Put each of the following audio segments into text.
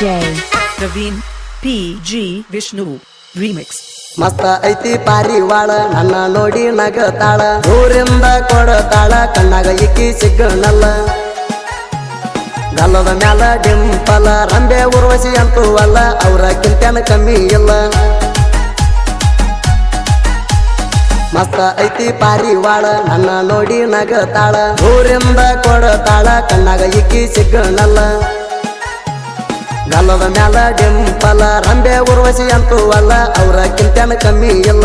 Praveen G Vishnu remix ಮಸ್ತ ಐತಿ ಪಾರಿವಾಳ, ನನ್ನ ನೋಡಿ ನಗತಾಳ. ಊರಿಂದ ಕೊಡತಾಳ ಕಣ್ಣಾಗ ಇಕ್ಕಿ ಸಿಗ್ಗಣಲ್ಲ ಗಲ್ಲದ ಮ್ಯಾಲ ಡಿಂಪಲ, ರಂಬೆ ಊರ್ವಶಿ ಅಂತೂ ಅಲ್ಲ, ಅವರ ಕಿಂತನ ಕಮ್ಮಿ ಇಲ್ಲ. ಮಸ್ತ ಐತಿ ಪಾರಿವಾಳ, ನನ್ನ ನೋಡಿ ನಗತಾಳ. ಊರಿಂದ ಕೊಡತಾಳ ಕಣ್ಣಾಗ ಇಕ್ಕಿ ಸಿಗ್ನಲ್ಲ. ಗಲ್ಲದ ಮ್ಯಾಲ ಡಿಂಪಲ ರಂಬೆ ಉರ್ವಸಿ ಅಂತೂ ಅಲ್ಲ ಅವರ ಕಿಂತನ ಕಮ್ಮಿ ಇಲ್ಲ.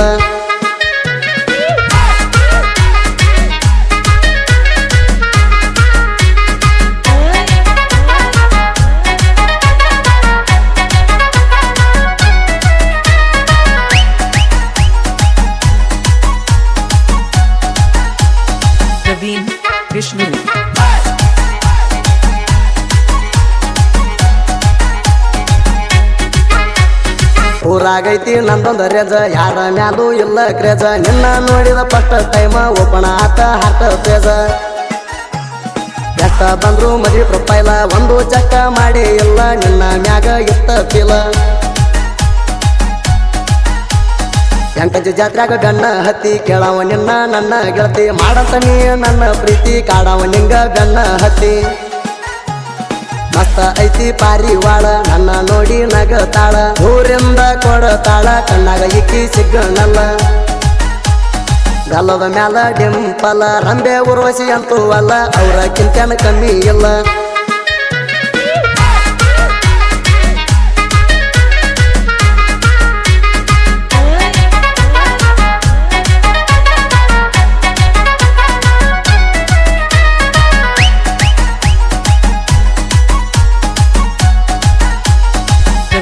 ಊರಾಗೈತಿ ನಂದೊಂದು ರೆಜ, ಯಾರ ಮ್ಯಾಲೂ ಇಲ್ಲ ಕ್ರೇಜ. ನಿನ್ನ ನೋಡಿದ ಪಟ್ಟ ಟೈಮ ಓಪಣ ಆತ ಹಾರ್ಟ್ ತೇಜ ಎಷ್ಟ ಬಂದ್ರು ಮದಿ ಪ್ರೊಫೈಲ ಒಂದು ಚಕ್ಕ ಮಾಡಿ ಇಲ್ಲ, ನಿನ್ನ ಮ್ಯಾಗ ಇತ್ತ ಫೀಲ ಎಂಟಜಿ ಜಾತ್ರ್ಯಾಗ ಗಣ್ಣ ಹತ್ತಿ ಕೇಳವ ನಿನ್ನ ನನ್ನ ಗೆಳತಿ. ಮಾಡತ ನೀ ನನ್ನ ಪ್ರೀತಿ, ಕಾಡವ ನಿಂಗ ಗಣ್ಣ ಹತ್ತಿ. ಮಸ್ತ ಐತಿ ಪಾರಿವಾಳ, ನನ್ನ ನೋಡಿ ನಗತಾಳ. ಊರಿಂದ ಕೊಡತಾಳ, ಕಣ್ಣಾಗ ಇಕ್ಕಿ ಸಿಗ್ನಲ್ಲ. ಗಲ್ಲದ ಮ್ಯಾಲ ಡಿಂಪಲ, ರಂಬೆ ಉರ್ವಶಿ ಅಂತೂ ಅಲ್ಲ, ಅವ್ರ ಕಿಂತನ ಕಮ್ಮಿ ಇಲ್ಲ.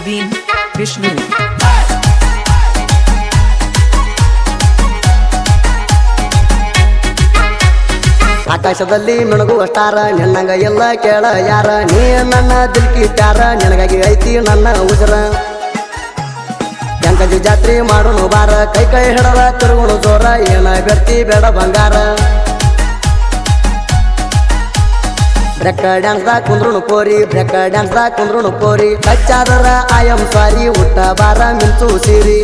Praveen Vishnu. ಆಕಾಶದಲ್ಲಿ ಮಿಣಗುವ ಅಷ್ಟಾರ ನಿನ್ನಂಗ ಎಲ್ಲ ಕೇಳ ಯಾರ? ನೀ ನನ್ನ ದಿಲ್ಕಿ ಪ್ಯಾರ, ನಿನಗಾಗಿ ಐತಿ ನನ್ನ ಉಜರ. ಎಂಕಜಿ ಜಾತ್ರೆ ಮಾಡೋನು ಬಾರ, ಕೈ ಕೈ ಹಿಡದ ತಿರುಗುಣು ಜೋರ, ಏನ ಬೆರ್ತಿ ಬೇಡ ಬಂಗಾರ. ಬ್ರೆಕ್ಕ ಡ್ಯಾನ್ಸ್ದಾಗ ಕುಂದ್ರುನು ಪೋರಿ ಬ್ರೆಕ್ಕ ಡ್ಯಾನ್ಸ್ದಾಗ ಕುಂದ್ರುನು ಪೋರಿ ಕಚ್ಚಾದರ ಆಯಂ ಸ್ವಾರಿ ಊಟ ಬಾರ ಮಿಂಚು ಸೀರಿ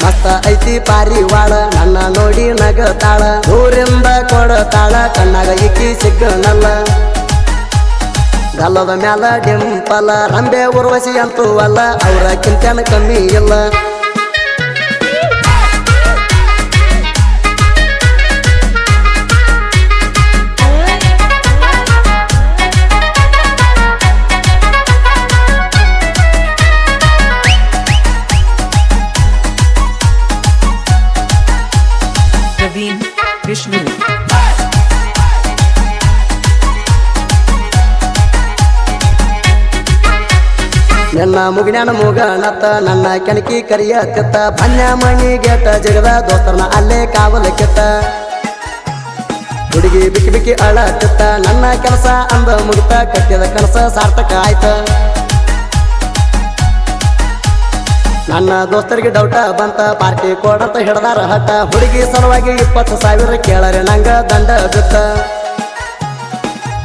ಮಸ್ತ ಐತಿ ಪಾರಿವಾಳ ನನ್ನ ನೋಡಿ ನಗತಾಳ ಊರಿಂದ ಕೊಡತಾಳ ಕಣ್ಣಾಗ ಇಕ್ಕಿ ಸಿಗ್ನಲ್ಲ ಗಲ್ಲದ ಮ್ಯಾಲ ಡಿಂಪಲ ರಂಬೆ ಉರ್ವಶಿ ಅಂತೂ ಅಲ್ಲ ಅವ್ರ ಕಿಂತನ ಕಮ್ಮಿ ಇಲ್ಲ ನಿನ್ನ ಮುಗಿನ ಮುಗಣತ್ತ ನನ್ನ ಕೆಣಕಿ ಕರಿಯ ಕತ್ತ ಬನ್ಯ ಮಣಿ ಗೆಟ್ಟ, ಜಗದ ದೋಸ್ತರನ ಅಲ್ಲೇ ಕಾವಲ ಕೆತ್ತ. ಹುಡುಗಿ ಬಿಕ್ಕಿ ಬಿಕ್ಕಿ ಅಳತಿತ್ತ, ನನ್ನ ಕೆಲಸ ಅಂದ ಮುಗಿತ, ಕಟ್ಟಿದ ಕನಸ ಸಾರ್ಥಕ ಆಯ್ತ. ನನ್ನ ದೋಸ್ತರಿಗೆ ಡೌಟ ಬಂತ, ಪಾರ್ಟಿ ಕೊಡಂತ ಹಿಡ್ದಾರ ಹಠ. ಹುಡುಗಿ ಸಲುವಾಗಿ ಇಪ್ಪತ್ತು ಸಾವಿರ ಕೇಳರೆ, ನಂಗ ದಂಡ ಬಿತ್ತ.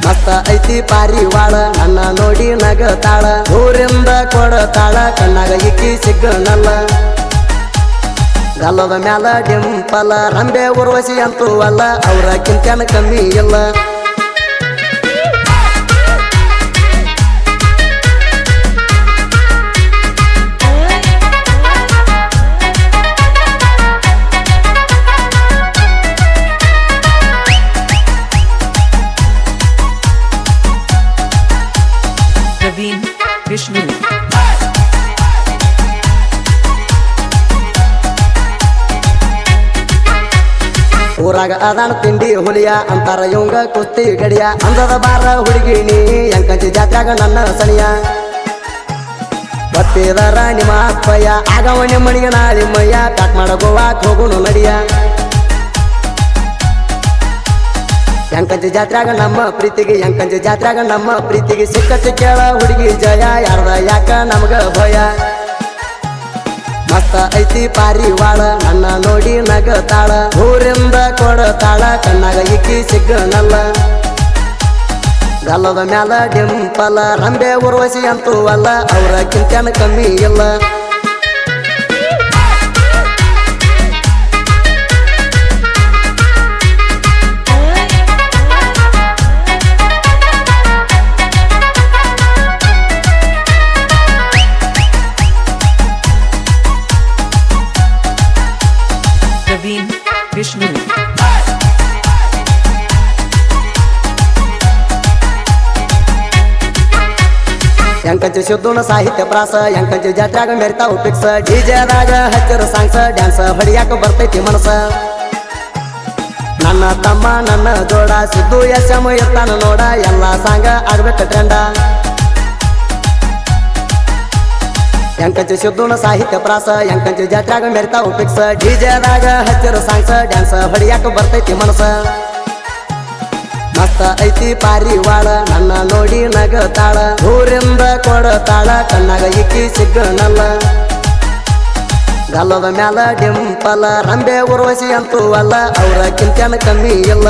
ಮಸ್ತ ಐತಿ ಪಾರಿವಾಳ, ನನ್ನ ನೋಡಿ ನಗತಾಳ. ಊರಿಂದ ಕೊಡತಾಳ, ಕಣ್ಣಾಗ ಇಕ್ಕಿ ಸಿಗ್ನಲ್ಲ. ಗಲ್ಲದ ಮ್ಯಾಲ ಡಿಂಪಲ, ರಂಬೆ ಊರ್ವಶಿ ಅಂತೂ ಅಲ್ಲ, ಅವ್ರ ಕಿಂತನ ಕಮ್ಮಿ ಇಲ್ಲ. Praveen Vishnu. ಊರಾಗ ಅದಾನ ತಿಂಡಿ ಹುಲಿಯ ಅಂತಾರ, ಇವಂಗ ಕುಸ್ತಿ ಗಡಿಯ. ಅಂದದ ಬಾರ ಹುಡುಗಿ ನೀ ಎಂಕಂಚಿ ಜಾತ್ಯಾಗ ನನ್ನ ಸನಿಯ. ಬತ್ತಿದ ನಿಮ್ಮ ಅಪ್ಪಯ್ಯ ಆಗವ ಮಣಿಗೆ ನಾಳಿ ಮಯ್ಯ ಪ್ಯಾಕ್ ಮಾಡ ಗೋವಾಕ್ ಹೋಗುಣು ನಡಿಯ. ಎಂಕಂಚಿ ಜಾತ್ರಾಗ ನಮ್ಮ ಪ್ರೀತಿಗೆ ಎಂಕಂಚಿ ಜಾತ್ರಾಗ ನಮ್ಮ ಪ್ರೀತಿಗೆ ಸಿಕ್ಕ ಕೇಳ ಹುಡುಗಿ ಜಯ ಯಾರ್ದ ಯಾಕ ನಮಗ ಭಯ? ಮಸ್ತ ಐತಿ ಪಾರಿವಾಳ ನನ್ನ ನೋಡಿ ನಗತಾಳ ಊರಿಂದ ಕೊಡತಾಳ ಕಣ್ಣಾಗ ಇಕ್ಕಿ ಸಿಗ್ಗನಲ್ಲ ಗಲ್ಲದ ಮ್ಯಾಲ ಡಿಂಪಲ್ಲ ರಂಬೆ ಊರ್ವಶಿ ಅಂತೂ ಅಲ್ಲ, ಅವರ ಕಿಂತನ ಕಮ್ಮಿ ಇಲ್ಲ. ಎಂಕಂಚು ಶುದ್ಧನ ಸಾಹಿತ್ಯ ಪ್ರಾಸ, ಎಂಕಂಚು ಜಾತ್ರಾಗ ಮೆರಿತಾವು ಪಿಕ್ಸ ಡಿಜೆದಾಗ ಹಚ್ಚರ ಸಾಂಗ್ಸ ಡ್ಯಾನ್ಸ್ ಹೊಡಿಯಾಕ ಬರ್ತೈತಿ ಮನಸ. ನನ್ನ ತಮ್ಮ, ನನ್ನ ಜೋಡ, ಸಿದ್ದು ಯಶಮ ಇರ್ತಾನ ನೋಡ, ಎಲ್ಲ ಸಾಂಗ ಆಗ್ಬೇಕ ಟ್ರೆಂಡ. ಎಂಕಂಚು ಶುದ್ಧನ ಸಾಹಿತ್ಯ ಪ್ರಾಸ, ಎಂಕಂಚು ಜಾತ್ರಾಗ ಮೆರಿತಾವು ಪಿಕ್ಸ ಡಿಜೆದಾಗ ಹಚ್ಚರ ಸಾಂಗ್ಸ ಡ್ಯಾನ್ಸ್ ಹೊಡಿಯಾಕ ಬರ್ತೈತಿ ಮನಸ. ಮಸ್ತ ಐತಿ ಪಾರಿವಾಳ, ನನ್ನ ನೋಡಿ ನಗತಾಳ. ಊರಿಂದ ಕೊಡತಾಳ, ಕಣ್ಣಾಗ ಇಕ್ಕಿ ಸಿಗ್ಗನಲ್ಲ ಗಲ್ಲದ ಮ್ಯಾಲ ಡಿಂಪಲ, ರಂಬೆ ಉರ್ವಶಿ ಅಂತೂ ಅಲ್ಲ, ಅವರ ಕಿಂತನ ಕಮ್ಮಿ ಇಲ್ಲ.